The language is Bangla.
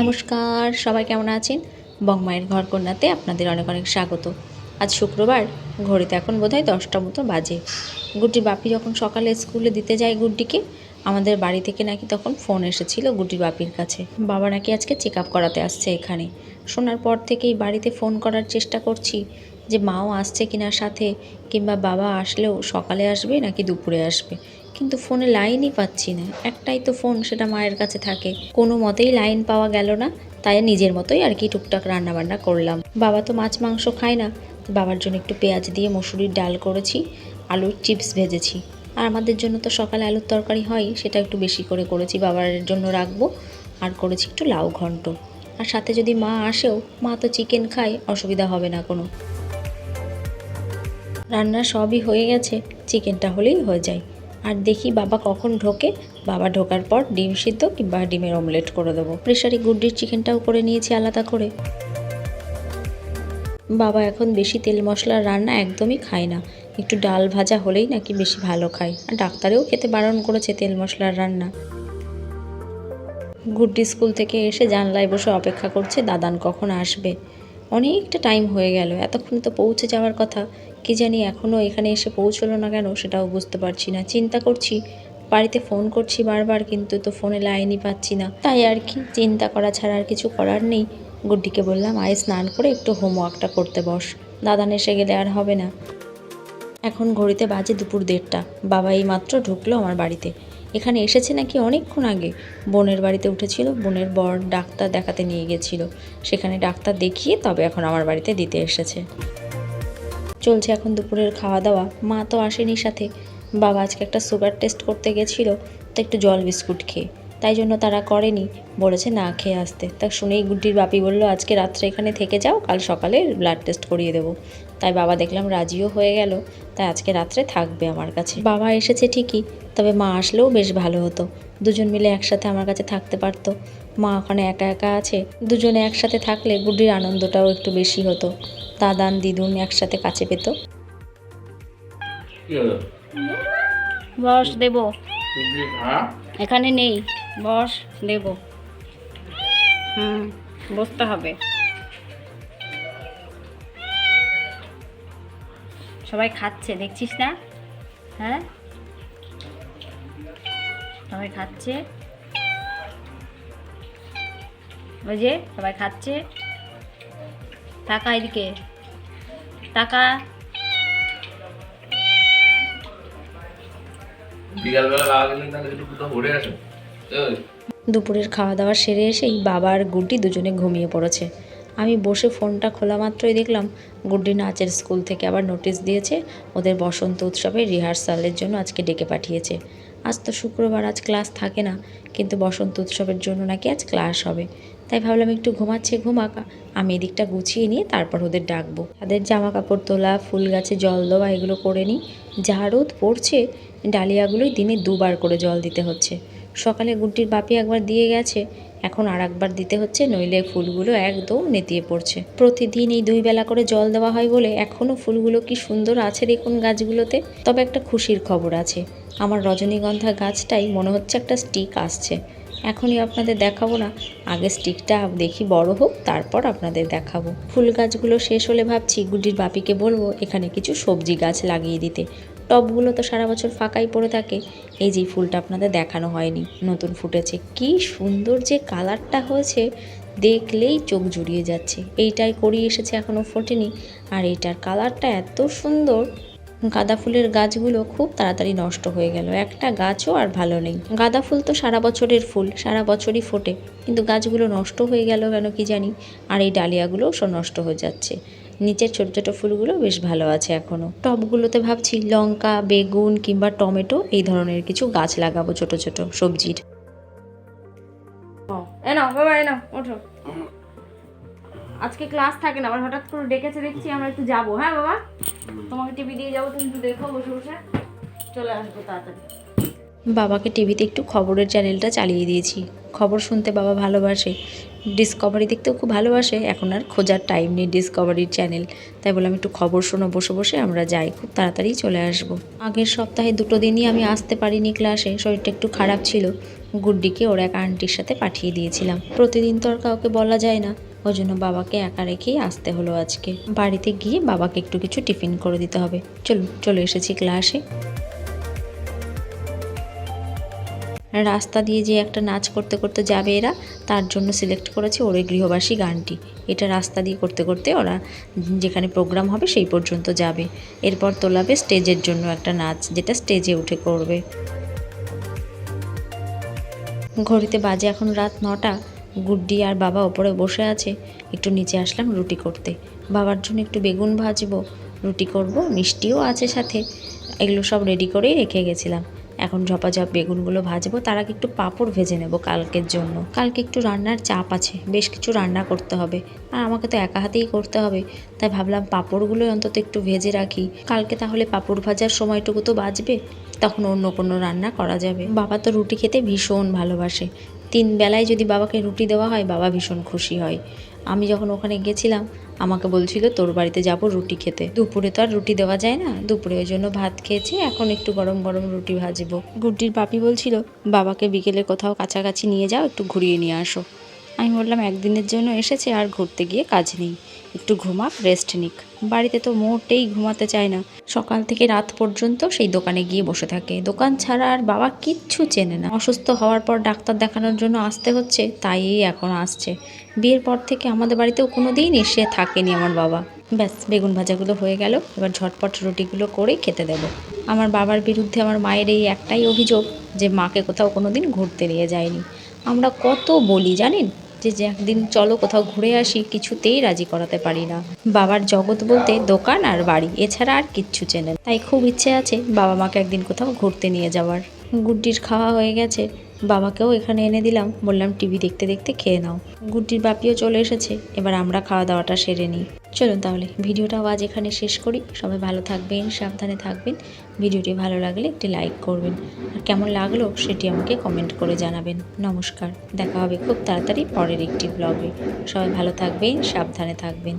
নমস্কার, সবাই কেমন আছেন? বংমায়ের ঘর কন্যাতে আপনাদের অনেক অনেক স্বাগত। আজ শুক্রবার, ঘড়িতে এখন বোধহয় দশটা মতো বাজে। গুড্ডির বাপি যখন সকালে স্কুলে দিতে যায় গুড্ডিকে, আমাদের বাড়ি থেকে নাকি তখন ফোন এসেছিল গুড্ডির বাপির কাছে। বাবা নাকি আজকে চেক আপ করাতে আসছে এখানে। শোনার পর থেকেই বাড়িতে ফোন করার চেষ্টা করছি যে মাও আসছে কিনা সাথে, কিংবা বাবা আসলেও সকালে আসবে নাকি দুপুরে আসবে। কিন্তু ফোনে লাইনই পাচ্ছি না। একটাই তো ফোন, সেটা মায়ের কাছে থাকে। কোনো মতেই লাইন পাওয়া গেল না। তাই নিজের মতোই আর কি টুকটাক রান্না বান্না করলাম। বাবা তো মাছ, মাংস খায় না। বাবার জন্য একটু পেঁয়াজ দিয়ে মসুরির ডাল করেছি, আলুর চিপস ভেজেছি। আর আমাদের জন্য তো সকালে আলুর তরকারি হয়, সেটা একটু বেশি করে করেছি। বাবার জন্য রাখব। আর করেছি একটু লাউ ঘন্ট। আর সাথে যদি মা আসেও, মা তো চিকেন খায়, অসুবিধা হবে না কোনো। রান্না সবই হয়ে গেছে। চিকেনটা হলেই হয়ে যায়। আর দেখি বাবা কখন ঢোকে। বাবা ঢোকার পর ডিম সিদ্ধ কিংবা ডিমের অমলেট করে দেবো। প্রেশারে গুড্ডির চিকেনটাও করে নিয়েছি আলাদা করে। বাবা এখন বেশি তেল মশলার রান্না একদমই খায় না। একটু ডাল ভাজা হলেই নাকি বেশি ভালো খায়। আর ডাক্তারেও খেতে বারণ করেছে তেল মশলার রান্না। গুড্ডি স্কুল থেকে এসে জানলায় বসে অপেক্ষা করছে, দাদান কখন আসবে? অনেকটা টাইম হয়ে গেল। এতক্ষণ তো পৌঁছে যাওয়ার কথা। কি জানি এখনও এখানে এসে পৌঁছলো না কেন সেটাও বুঝতে পারছি না। চিন্তা করছি, বাড়িতে ফোন করছি বারবার কিন্তু তো ফোনে লাইনই পাচ্ছি না। তাই আর কি, চিন্তা করা ছাড়া আর কিছু করার নেই। গুড্ডিকে বললাম, আয় স্নান করে একটু হোমওয়ার্কটা করতে বস। দাদান এসে গেলে আর হবে না। এখন ঘড়িতে বাজে দুপুর দেড়টা। বাবা এই মাত্র ঢুকলো আমার বাড়িতে। এখানে এসেছে নাকি অনেকক্ষণ আগে। বোনের বাড়িতে উঠেছিল, বোনের বর ডাক্তার দেখাতে নিয়ে গেছিল। সেখানে ডাক্তার দেখিয়ে তবে এখন আমার বাড়িতে দিতে এসেছে। চলছে এখন দুপুরের খাওয়া দাওয়া মা তো আসেনি সাথে। বাবা আজকে একটা সুগার টেস্ট করতে গেছিল, তো একটু জল বিস্কুট খেয়ে। তাই জন্য তারা করেনি। বলেছে না খেয়ে আসতে। তা শুনেই গুড্ডির বাপি বলল, আজকে রাত্রে এখানে থেকে যাও, কাল সকালে ব্লাড টেস্ট করিয়ে দেবো। তাই বাবা দেখলাম রাজিও হয়ে গেল। তাই আজকে রাত্রে থাকবে আমার কাছে। বাবা এসেছে ঠিকই তবে মা আসলেও বেশ ভালো হতো। দুজন মিলে একসাথে আমার কাছে থাকতে পারতো। মা ওখানে একা একা আছে দুজনে একসাথে থাকলে গুড্ডির আনন্দটাও একটু বেশি হতো। দাদান দিদুন একসাথে কাছে পেত। বস দেব। এখানে নেই। বস দেব। হুম বসতে হবে। সবাই খাচ্ছে দেখছিস না? হ্যাঁ? সবাই খাচ্ছে। ওই যে সবাই খাচ্ছে। টাকা এদিকে। টাকা। দুপুরের খাওয়া দাওয়া সেরে এসেই বাবা আর গুড্ডি দুজনে ঘুমিয়ে পড়েছে। আমি বসে ফোনটা খোলা মাত্রই দেখলাম গুড্ডি নাচের স্কুল থেকে আবার নোটিশ দিয়েছে ওদের বসন্ত উৎসবে রিহার্সালের জন্য আজকে ডেকে পাঠিয়েছে। আজ তো শুক্রবার, আজ ক্লাস থাকে না, কিন্তু বসন্ত উৎসবের জন্য নাকি আজ ক্লাস হবে। তাই ভাবলাম একটু ঘুমাচ্ছে ঘুমাকা, আমি এদিকটা গুছিয়ে নিয়ে তারপর ওদের ডাকবো। তাদের জামা কাপড় তোলা, ফুল গাছে জল দেওয়া, এগুলো করে নিই। যা রোদ পড়ছে, ডালিয়াগুলোই দিনে দুবার করে জল দিতে হচ্ছে। সকালে গুড্ডির বাপি একবার দিয়ে গেছে এখন আর একবার দিতে হচ্ছে, নইলে ফুলগুলো একদম নেতিয়ে পড়ছে। প্রতিদিন এই দুই বেলা করে জল দেওয়া হয় বলে এখনও ফুলগুলো কি সুন্দর আছে দেখুন গাছগুলোতে? তবে একটা খুশির খবর আছে। আমার রজনীগন্ধা গাছটাই মনে হচ্ছে একটা স্টিক আসছে। এখনই আপনাদের দেখাবো না। আগে স্টিকটা দেখি বড় হোক, তারপর আপনাদের দেখাবো। ফুল গাছগুলো শেষ হলে ভাবছি গুডির বাপিকে বলব, এখানে কিছু সবজি গাছ লাগিয়ে দিতে। টবগুলো তো সারা বছর ফাঁকাই পড়ে থাকে। এই যে ফুলটা আপনাদের দেখানো হয়নি, নতুন ফুটেছে। কি সুন্দর যে কালারটা হয়েছে, দেখলেই চোখ জুড়িয়ে যাচ্ছে। এইটাই করিয়ে এসেছে এখনও ফোটেনি। আর এইটার কালারটা এত সুন্দর। গাঁদা ফুলের গাছগুলো খুব তাড়াতাড়ি নষ্ট হয়ে গেল। একটা গাছও আর ভালো নেই। গাঁদা ফুল তো সারা বছরের ফুল, সারা বছরই ফোটে। কিন্তু গাছগুলো নষ্ট হয়ে গেল কেন কি জানি? আর এই ডালিয়াগুলোও সব নষ্ট হয়ে যাচ্ছে। নিচের ছোট ছোট ফুলগুলো বেশ ভালো আছে এখনও টবগুলোতে ভাবছি লঙ্কা, বেগুন কিংবা টমেটো এই ধরনের কিছু গাছ লাগাবো ছোট ছোট সবজির। ওঠো। আজকে ক্লাস থাকে না, আবার হঠাৎ করে ডেকেছে, দেখছি আমরা একটু যাব। হ্যাঁ বাবা? তোমাকে টিভি দিয়ে যাব, তুমি একটু দেখো বসে বসে। চলে আসব তাড়াতাড়ি। বাবাকে টিভিতে একটু খবরের চ্যানেলটা চালিয়ে দিয়েছি। খবর শুনতে বাবা ভালোবাসে। ডিসকভারি দেখতেও খুব ভালোবাসে। এখন আর খোঁজার টাইম নেই ডিসকভারির চ্যানেল তাই বললাম একটু খবর শোনো, বসে বসে আমরা যাই। খুব তাড়াতাড়ি চলে আসব। আগের সপ্তাহে দুটো দিনই আমি আসতে পারিনি ক্লাসে শরীরটা একটু খারাপ ছিল। গুড্ডিকে ওর এক আন্টির সাথে পাঠিয়ে দিয়েছিলাম। প্রতিদিন তো আর কাউকে বলা যায় না। ওই জন্য বাবাকে একা রেখেই আসতে হলো আজকে। বাড়িতে গিয়ে বাবাকে একটু কিছু টিফিন করে দিতে হবে। চলুন, চলে এসেছি ক্লাসে রাস্তা দিয়ে যে একটা নাচ করতে করতে যাবে এরা, তার জন্য সিলেক্ট করেছে ওরে গৃহবাসী গানটি। এটা রাস্তা দিয়ে করতে করতে ওরা যেখানে প্রোগ্রাম হবে সেই পর্যন্ত যাবে। এরপর তোলাবে স্টেজের জন্য একটা নাচ, যেটা স্টেজে উঠে করবে। ঘড়িতে বাজে এখন রাত নটা। গুড্ডি আর বাবা ওপরে বসে আছে। একটু নিচে আসলাম রুটি করতে। বাবার জন্য একটু বেগুন ভাজবো, রুটি করব, মিষ্টিও আছে সাথে। এগুলো সব রেডি করেই রেখে গেছিলাম। এখন ঝপাঝপ বেগুনগুলো ভাজবো, তার আগে একটু পাঁপড় ভেজে নেব কালকের জন্য। কালকে একটু রান্নার চাপ আছে, বেশ কিছু রান্না করতে হবে। আর আমাকে তো একা হাতেই করতে হবে, তাই ভাবলাম পাঁপড়গুলোই অন্তত একটু ভেজে রাখি। কালকে তাহলে পাঁপড় ভাজার সময়টুকু তো বাঁচবে তখন অন্য কোনো রান্না করা যাবে। বাবা তো রুটি খেতে ভীষণ ভালোবাসে। তিন বেলায় যদি বাবাকে রুটি দেওয়া হয়, বাবা ভীষণ খুশি হয়। আমি যখন ওখানে গেছিলাম আমাকে বলছিল, তোর বাড়িতে যাব রুটি খেতে। দুপুরে তো আর রুটি দেওয়া যায় না। দুপুরে ওই জন্য ভাত খেয়েছি, এখন একটু গরম গরম রুটি ভাজবো। গুড্ডির বাপি বলছিল, বাবাকে বিকেলে কোথাও কাছাকাছি নিয়ে যাও, একটু ঘুরিয়ে নিয়ে আসো। আমি বললাম, একদিনের জন্য এসেছে আর ঘুরতে গিয়ে কাজ নেই। একটু ঘুমাক রেস্ট নিক। বাড়িতে তো মোটেই ঘুমাতে চায় না। সকাল থেকে রাত পর্যন্ত সেই দোকানে গিয়ে বসে থাকে। দোকান ছাড়া আর বাবা কিচ্ছু চেনে না। অসুস্থ হওয়ার পর ডাক্তার দেখানোর জন্য আসতে হচ্ছে, তাই এখন আসছে। বিয়ের পর থেকে আমাদের বাড়িতেও কোনো দিন এসে থাকেনি আমার বাবা। ব্যাস, বেগুন ভাজাগুলো হয়ে গেল। এবার ঝটপট রুটিগুলো করেই খেতে দেবো। আমার বাবার বিরুদ্ধে আমার মায়ের এই একটাই অভিযোগ যে মাকে কোথাও কোনো দিন ঘুরতে নিয়ে যায়নি। আমরা কত বলি জানেন? যে একদিন চলো কোথাও ঘুরে আসি, কিছুতেই রাজি করাতে পারি না। বাবার জগৎ বলতে দোকান আর বাড়ি, এছাড়া আর কিচ্ছু চেনে তাই খুব ইচ্ছে আছে বাবা মাকে একদিন কোথাও ঘুরতে নিয়ে যাওয়ার। গুড্ডির খাওয়া হয়ে গেছে, বাবাকেও এখানে এনে দিলাম। বললাম, টিভি দেখতে দেখতে খেয়ে নাও। গুড্ডির বাপিও চলে এসেছে, এবার আমরা খাওয়া দাওয়াটা সেরে নিই। চলুন তাহলে ভিডিওটাও আজ এখানে শেষ করি। সবাই ভালো থাকবেন, সাবধানে থাকবেন। ভিডিওটি ভালো লাগলে একটি লাইক করবেন। আর কেমন লাগল সেটি আমাকে কমেন্ট করে জানাবেন। নমস্কার, দেখা হবে খুব তাড়াতাড়ি পরের একটি ব্লগে। সবাই ভালো থাকবেন, সাবধানে থাকবেন।